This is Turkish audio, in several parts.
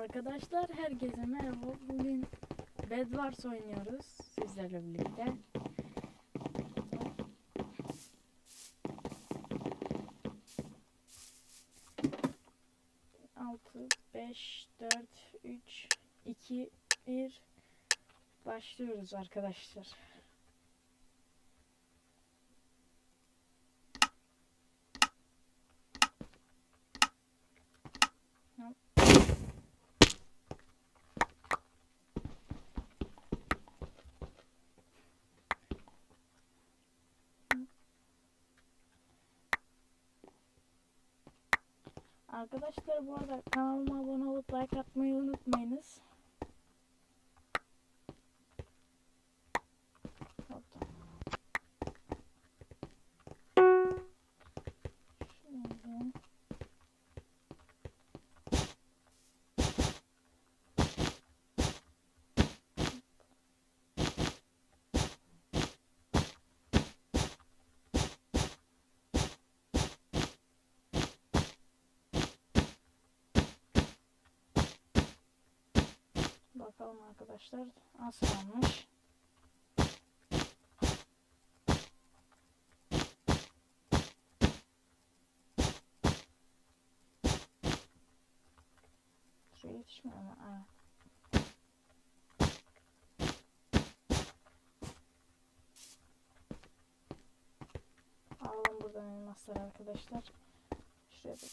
Arkadaşlar herkese merhaba. Bugün Bedwars oynuyoruz sizlerle birlikte. Altı, beş, dört, üç, iki, bir. Başlıyoruz arkadaşlar. Arkadaşlar bu arada kanalıma abone olup like atmayı unutmayınız. Hoppa. Şöyle. Bakalım arkadaşlar az kalmış. Şuraya yetişmiyor ama. Aa. Alalım buradan elmasları arkadaşlar. Şuraya da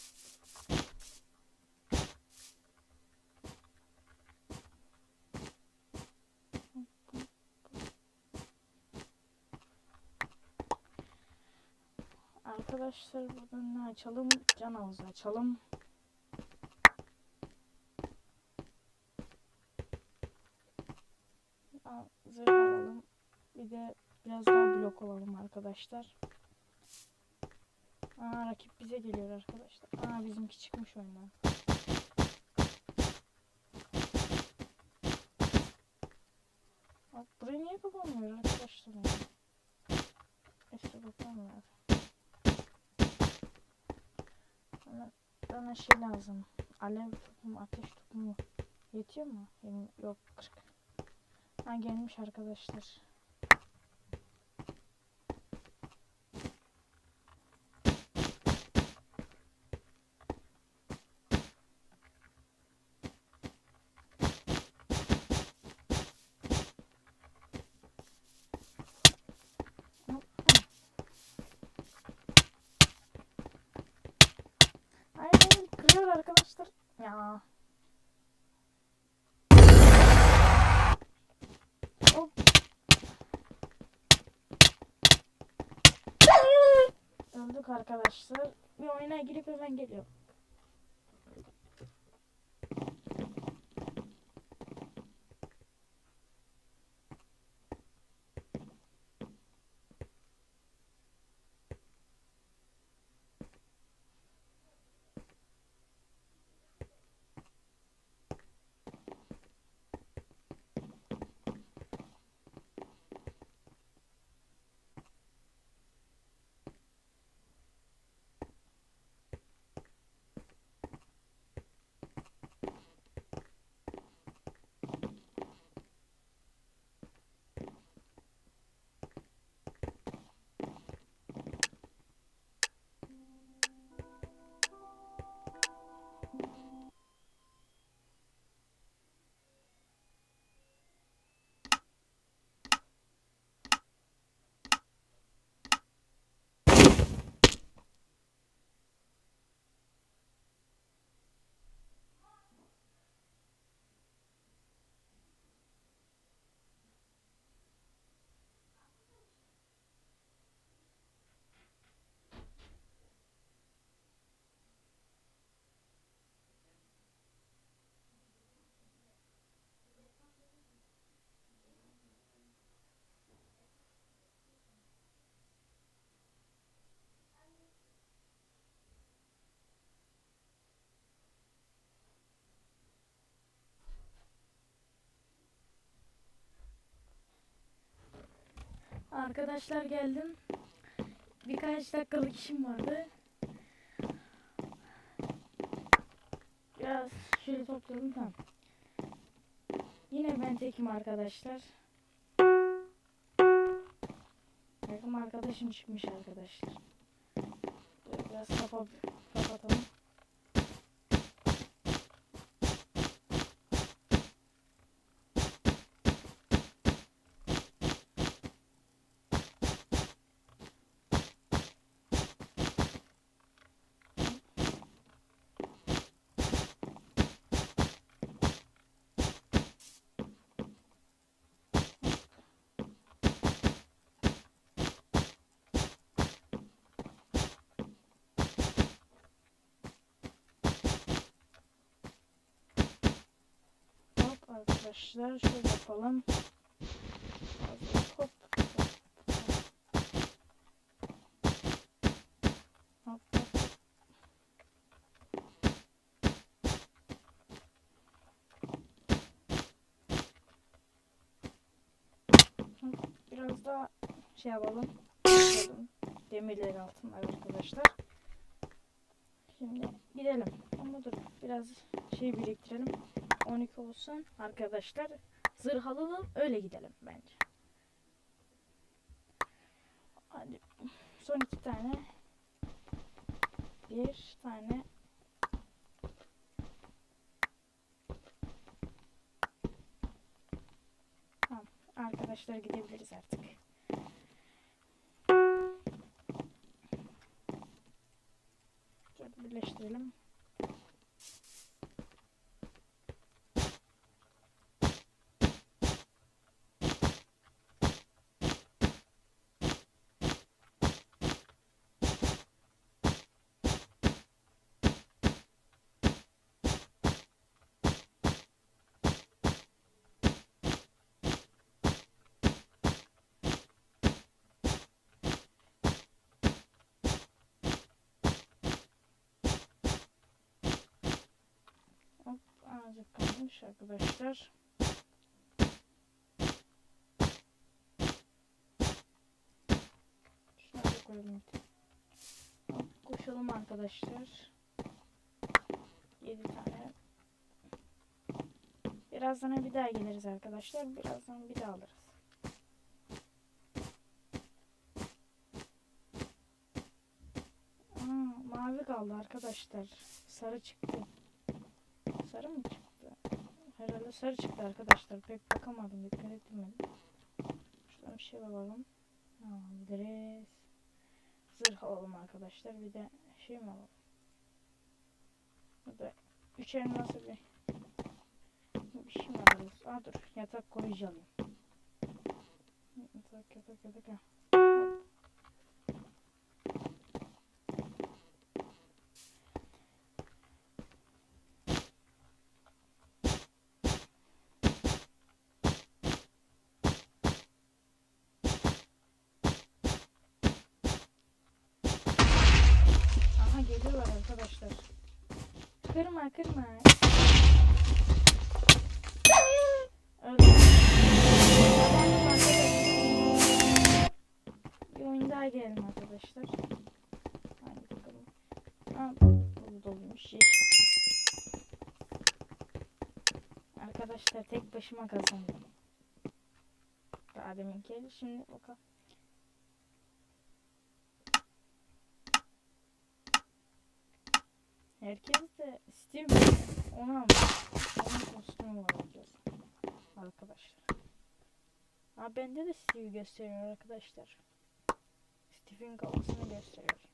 Arkadaşlar buradan ne açalım? Can havuzu açalım. Zırh alalım. Bir de biraz daha blok alalım arkadaşlar. Aa rakip bize geliyor arkadaşlar. Aa bizimki çıkmış oyundan. Bak burayı niye kapanmıyor arkadaşlar? Neyse kapanmıyor. Bana, şey lazım. Alev topu mu, ateş topu mu? Yetiyor mu? Yok 40. Ha gelmiş arkadaşlar. Hayır hayır kırıyor arkadaşlar. Ya. Öldük arkadaşlar. Bir oyuna girip hemen geliyorum. Arkadaşlar geldim. Birkaç dakikalık işim vardı. Biraz şöyle top topladım tamam. Yine ben tekim arkadaşlar. Takım arkadaşım çıkmış arkadaşlar. Biraz kapa kapatalım. Hop arkadaşlar şöyle yapalım. Hop. Hop. Biraz daha şey yapalım. Demirlerin altında arkadaşlar. Şimdi gidelim. Ama dur biraz şey biriktirelim. 12 olsun arkadaşlar. Zırh alalım öyle gidelim bence. Hadi son iki tane. Bir tane. Tamam arkadaşlar gidebiliriz artık. Şöyle birleştirelim. Hop azıcık kalmış arkadaşlar. Şuna da koyalım. Koşalım arkadaşlar. 7 tane. Birazdan bir daha geliriz arkadaşlar. Birazdan bir daha alırız. Aa, mavi kaldı arkadaşlar. Sarı çıktı. Sarı mı çıktı? Herhalde sarı çıktı arkadaşlar. Pek bakamadım. Dikkat etmedim. Şuradan bir şey bakalım. Ne alabiliriz? Zırh alalım arkadaşlar. Bir de şey mi alalım? Burada üç elması bir bir şey mi alırız? Aa dur. Yatak koruyucu alayım. Yatak yatak yatak. ha. Hop. Aha geliyorlar arkadaşlar. Kırma kırma. Bir oyun daha gelelim arkadaşlar. Hadi bakalım. Aa, bu. Arkadaşlar tek başıma kazandım. Daha deminki el. Şimdi bakalım. Herkes de Steve onu almış. Onun kostümü var. Arkadaşlar. Aa bende de Steve gösteriyor arkadaşlar. Steve'in kafasını gösteriyor.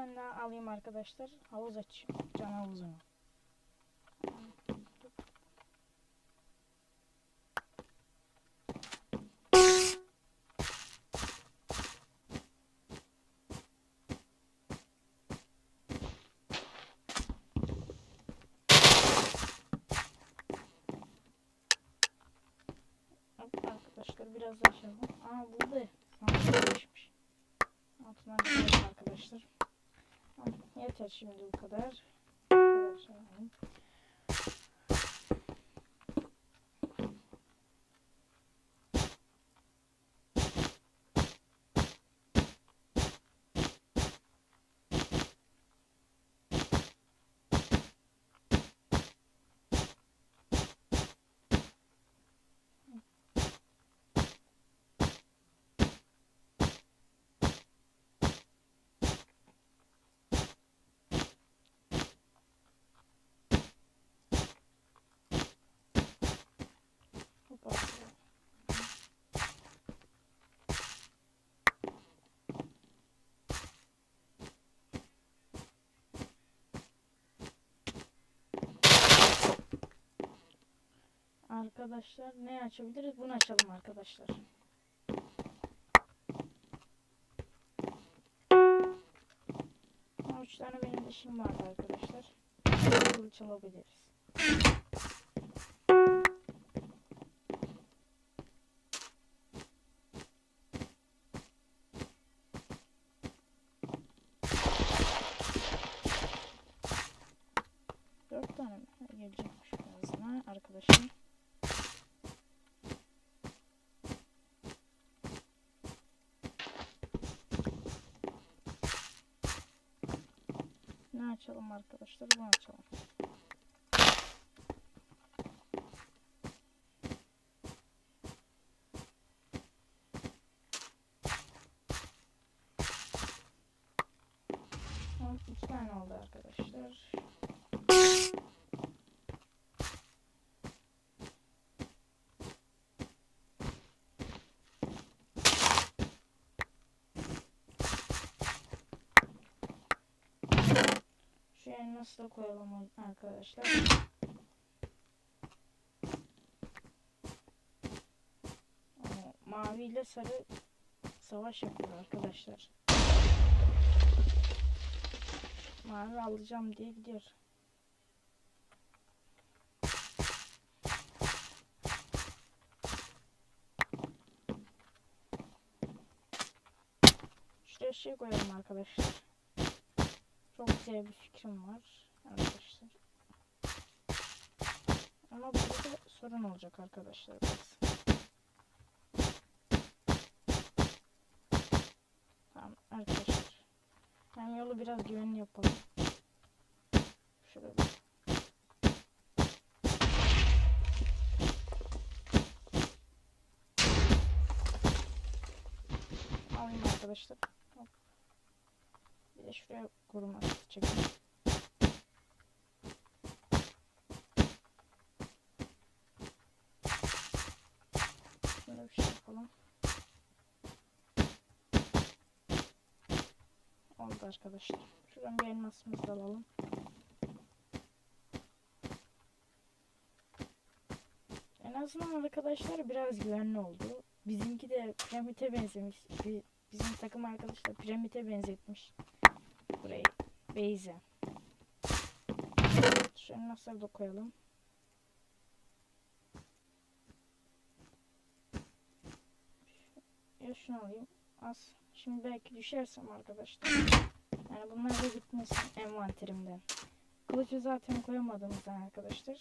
tane daha alayım arkadaşlar. Havuz açayım. Can havuzunu. arkadaşlar biraz açalım. Aa burada. Altına arkadaşlar. Yeter şimdi bu kadar. Bu kadar şey yapalım. Hoppa. Arkadaşlar ne açabiliriz? Bunu açalım arkadaşlar. Üç tane benim dişim vardı arkadaşlar. Kılıç alabiliriz. Dört tane mi? Gelecekmiş arkadaşım. Ne açalım arkadaşlar? Bunu açalım. Tamam, iki tane oldu arkadaşlar. Şu elması da koyalım arkadaşlar. Aa, Mavi ile sarı savaş yapıyor arkadaşlar. Mavi alacağım diye gidiyor. Şuraya şey koyalım arkadaşlar. Çok güzel bir fikrim var arkadaşlar. Ama burada sorun olacak arkadaşlar. biraz. Tamam arkadaşlar. Hem yolu biraz güvenli yapalım. Şöyle. Alayım arkadaşlar. De şuraya koruma çekeyim. Şöyle bir şey yapalım. Oldu arkadaşlar. Şuradan bir elmasımızı alalım. En azından arkadaşlar biraz güvenli oldu. Bizimki de piramite benzemiş. Bi- Bizim takım arkadaşlar piramite benzetmiş. Beyze. Şu elmasları da koyalım. Ya şunu alayım. Az. Şimdi belki düşersem arkadaşlar. Yani bunlar da gitmesin envanterimden. Kılıcı zaten koyamadığımızdan arkadaşlar.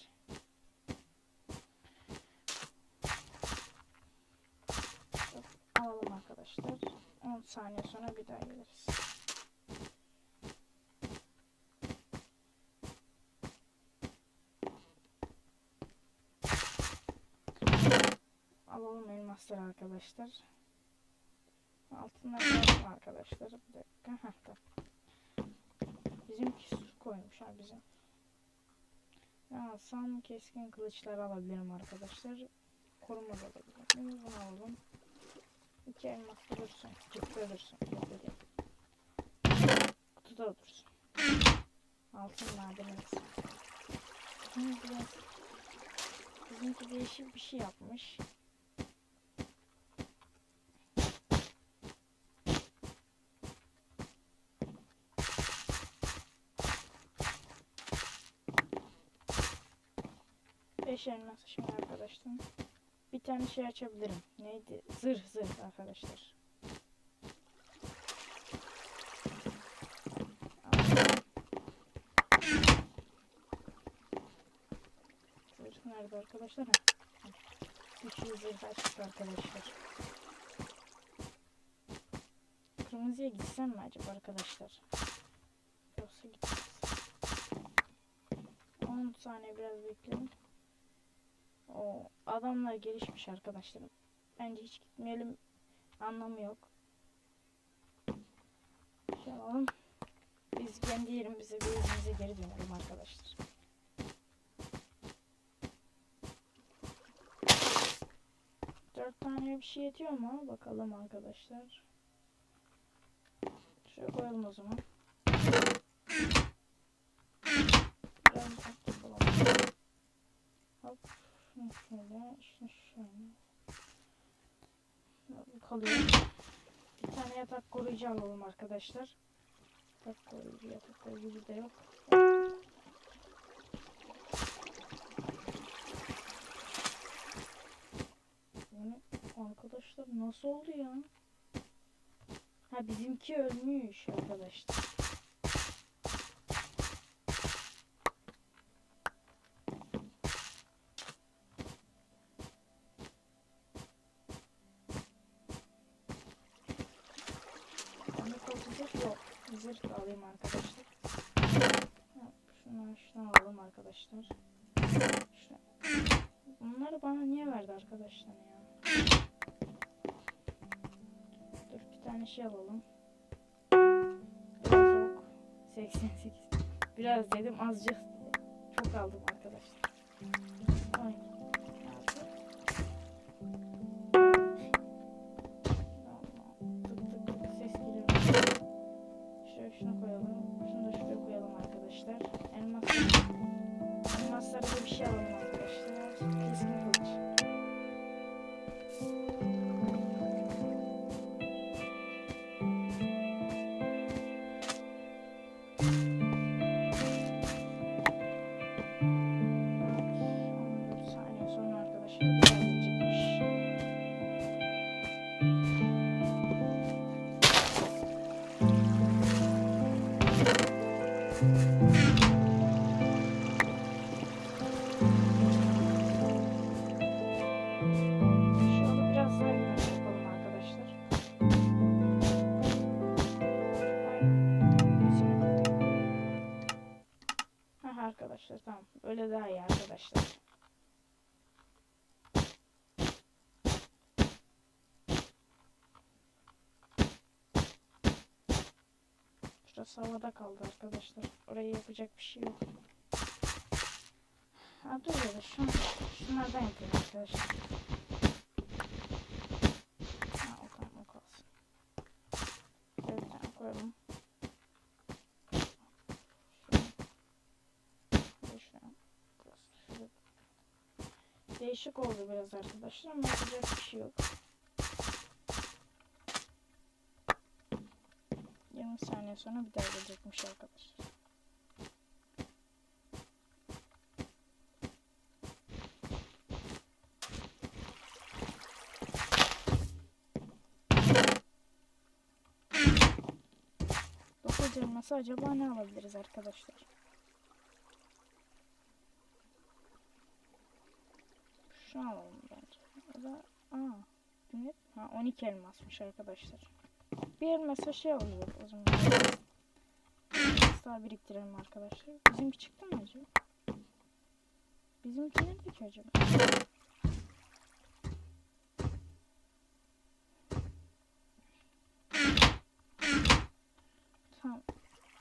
Alalım arkadaşlar. 10 saniye sonra bir daha geliriz. Alalım elmasları arkadaşlar. Altına koyalım arkadaşlar. Bir dakika. Heh, tamam. Bizimki su koymuş ha bizim. Ne alsam keskin kılıçlar alabilirim arkadaşlar. Koruma da alabilirim. Bunu alalım. İki elmas da dursun. Cıkta dursun. Kutuda dursun. Altın madenimiz. Şimdi biraz bizimki değişik bir şey yapmış. Beş elmas şimdi arkadaşlar. bir tane şey açabilirim. Neydi? Zırh zırh arkadaşlar. Zırh nerede arkadaşlar? Güçlü zırh açtık arkadaşlar. Kırmızıya gitsem mi acaba arkadaşlar? Yoksa gitmez. 10 saniye biraz bekleyin. O adamlar gelişmiş arkadaşlarım. Bence hiç gitmeyelim. Anlamı yok. Şey. Biz kendi yerimize bir yerimize geri dönelim arkadaşlar. Dört tane bir şey yetiyor mu? Bakalım arkadaşlar. Şöyle koyalım o zaman. Hop. Şöyle. Şunu şöyle. Kalıyor. Bir tane yatak koruyucu alalım arkadaşlar. Yatak koruyucu, yatak koruyucu da yok. Yani arkadaşlar nasıl oldu ya? Ha bizimki ölmüş arkadaşlar. Bende koltuk zırh yok. Zırh da alayım arkadaşlar. Şunu şunu alalım arkadaşlar. Şunu. Bunları bana niye verdi arkadaşlar ya? Dur bir tane şey alalım. Biraz ok. 88. Biraz dedim azıcık. Çok aldım arkadaşlar. Şunu koyalım. Şunu da şuraya koyalım arkadaşlar. Elmas. Elmaslara da bir şey alalım arkadaşlar. Keskin kılıç. Öyle daha iyi arkadaşlar. Şurası havada kaldı arkadaşlar. Oraya yapacak bir şey yok. Ha dur ya da şunu, şunlardan yapayım arkadaşlar. Ha o tamam o kalsın. Şöyle bir tane koyalım. Şöyle şuraya. Burası şurada. Değişik oldu biraz arkadaşlar ama yapacak bir şey yok. 20 saniye sonra bir daha gelecekmiş arkadaşlar. Dokuz elması acaba ne alabiliriz arkadaşlar? Şu alalım bence. O da aa, ne? Ha 12 elmasmış arkadaşlar. Bir elmasa şey oluyor o zaman. Daha biriktirelim arkadaşlar. Bizimki çıktı mı acaba? Bizimki nerede ki acaba? Tamam.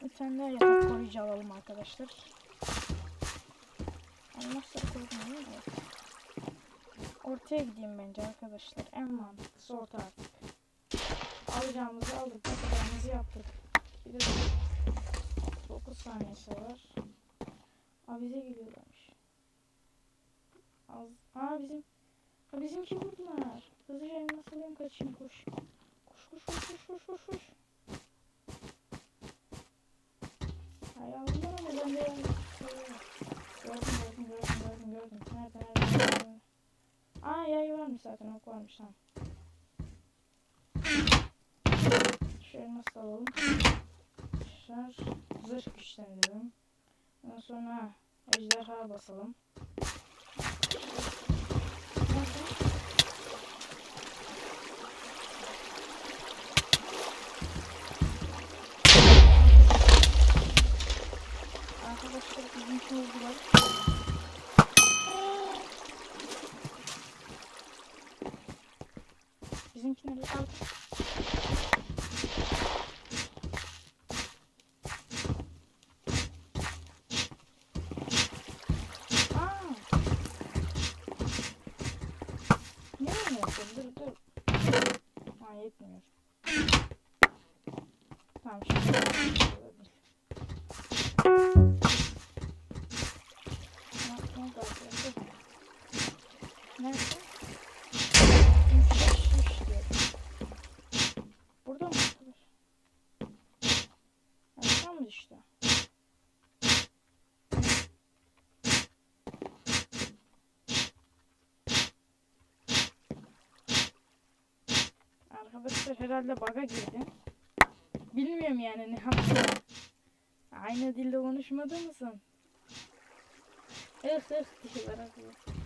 Bir tane daha yatak koruyucu alalım arkadaşlar. Elmasları koydum değil mi? Evet. Ortaya gideyim bence arkadaşlar. En mantıklısı orta artık. Alacağımızı aldık. Ne kadarımızı yaptık. Bir de 9 saniyesi var. Aa bize geliyorlarmış. Az... Aa bizim... Aa bizimki vurdular. Hızlıca elmas alayım kaçayım koş. Koş koş koş koş koş koş koş. Ay aldılar ama ben de. Gördüm gördüm gördüm gördüm gördüm. Nerede nerede nerede? Aa yay var varmış zaten ok varmış ha. Şöyle nasıl alalım? Şar zırh güçlendirelim. Ondan sonra ejderha basalım. Arkadaşlar bizimki oldular. Bizimki nerede kaldı? Aa! Ne oynuyorsun? Dur dur. Ha yetmiyor. Tamam şimdi. olabilir. Ne yapmam lazım? Nerede? Üç, beş, üç diyor. Burada mı arkadaş? Aşağı mı düştü? Arkadaşlar herhalde bug'a girdim. Bilmiyorum yani ne yaptım. Aynı dilde konuşmadı mısın? Ih ih diyorlar arkadaşlar.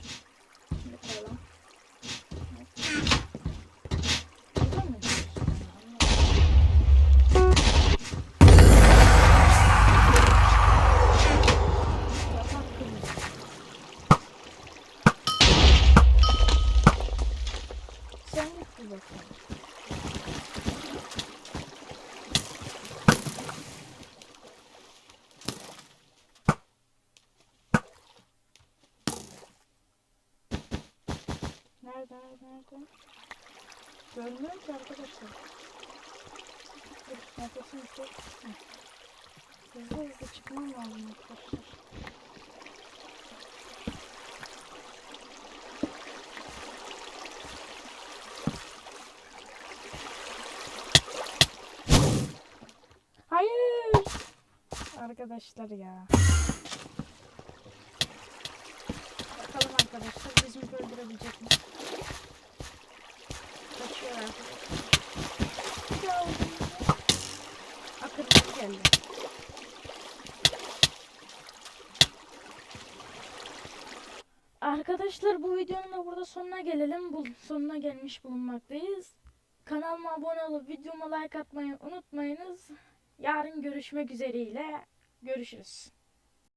Görmüyorum ki arkadaşlar. Dur, nefesim çok. Hızlı hızlı çıkmam lazım arkadaşlar. Hayır. Arkadaşlar ya. Bakalım arkadaşlar bizim öldürebilecek mi? Arkadaşlar bu videonun da burada sonuna gelelim. Bu sonuna gelmiş bulunmaktayız. Kanalıma abone olup videoma like atmayı unutmayınız. Yarın görüşmek üzereyle. Görüşürüz.